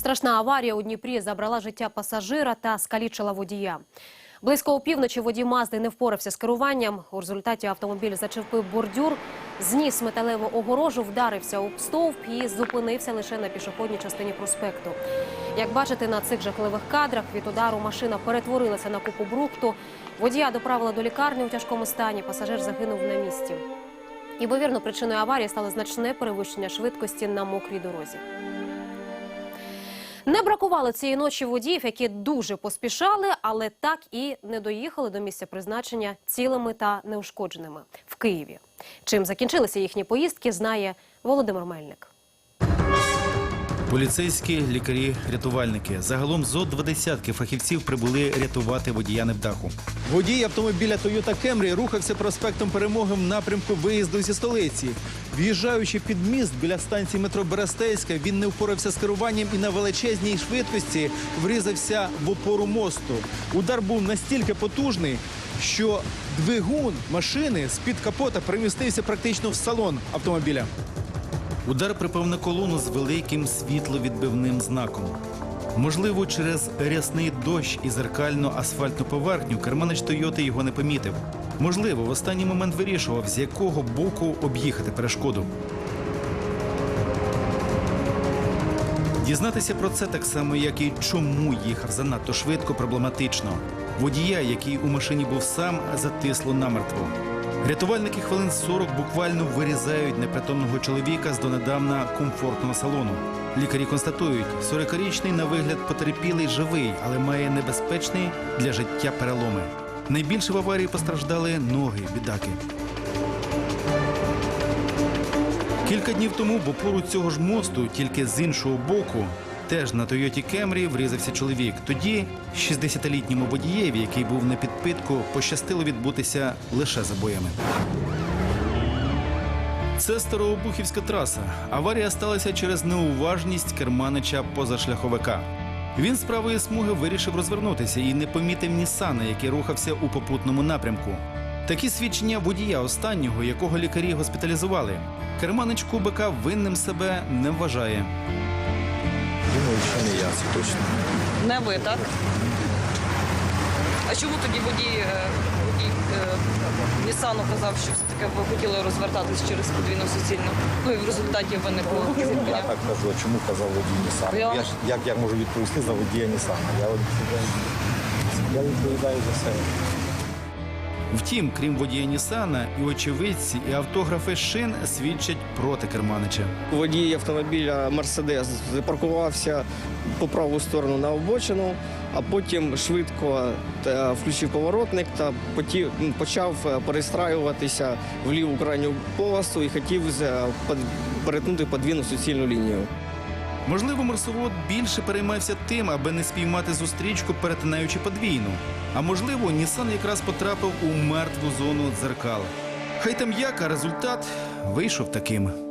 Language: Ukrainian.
Страшна аварія у Дніпрі забрала життя пасажира та скалічила водія. Близько опівночі водій Мазди не впорався з керуванням. У результаті автомобіль зачепив бордюр, зніс металеву огорожу, вдарився об стовп і зупинився лише на пішохідній частині проспекту. Як бачите, на цих жахливих кадрах від удару машина перетворилася на купу брухту. Водія доправила до лікарні у тяжкому стані. Пасажир загинув на місці. Імовірно, причиною аварії стало значне перевищення швидкості на мокрій дорозі. Не бракувало цієї ночі водіїв, які дуже поспішали, але так і не доїхали до місця призначення цілими та неушкодженими в Києві. Чим закінчилися їхні поїздки, знає Володимир Мельник. Поліцейські, лікарі, рятувальники. Загалом зо два десятки фахівців прибули рятувати водія невдаху. Водій автомобіля Toyota Camry рухався проспектом Перемоги в напрямку виїзду зі столиці. В'їжджаючи під міст біля станції метро Берестейська, він не впорався з керуванням і на величезній швидкості врізався в опору мосту. Удар був настільки потужний, що двигун машини з-під капота примістився практично в салон автомобіля. Удар припав на колону з великим світловідбивним знаком. Можливо, через рясний дощ і зеркальну асфальтну поверхню керманич Тойоти його не помітив. Можливо, в останній момент вирішував, з якого боку об'їхати перешкоду. Дізнатися про це так само, як і чому їхав занадто швидко, проблематично. Водія, який у машині був сам, затисло намертво. Рятувальники хвилин 40 буквально вирізають непритомного чоловіка з донедавна комфортного салону. Лікарі констатують, 40-річний на вигляд потерпілий живий, але має небезпечний для життя переломи. Найбільше в аварії постраждали ноги бідаки. Кілька днів тому в опору цього ж мосту, тільки з іншого боку, теж на Тойоті Кемрі врізався чоловік. Тоді 60-літньому водієві, який був на підпитку, пощастило відбутися лише забоями. Це Старообухівська траса. Аварія сталася через неуважність керманича позашляховика. Він з правої смуги вирішив розвернутися і не помітив Нісана, який рухався у попутному напрямку. Такі свідчення водія останнього, якого лікарі госпіталізували. Керманич Кубика винним себе не вважає. Я, точно. Не ви, так? А чому тоді водій, е, водій е, Нісану казав, що все-таки ви хотіли розвертатись через подвійну суцільну? Ну і в результаті виникло Я зіткнення? так кажу, а чому казав водій Нісану? Я- Я як я можу відповісти за водія Нісана? Я, я відповідаю за себе. Втім, крім водія Нісана, і очевидці, і автографи шин свідчать проти керманича. Водій автомобіля Мерседес запаркувався по праву сторону на обочину, а потім швидко включив поворотник та почав е, перестраюватися в ліву крайню полосу і хотів перетнути подвійну суцільну лінію. Можливо, марсовод більше переймався тим, аби не спіймати зустрічку, перетинаючи подвійну. А можливо, Нісан якраз потрапив у мертву зону дзеркал. Хай там як, а результат вийшов таким.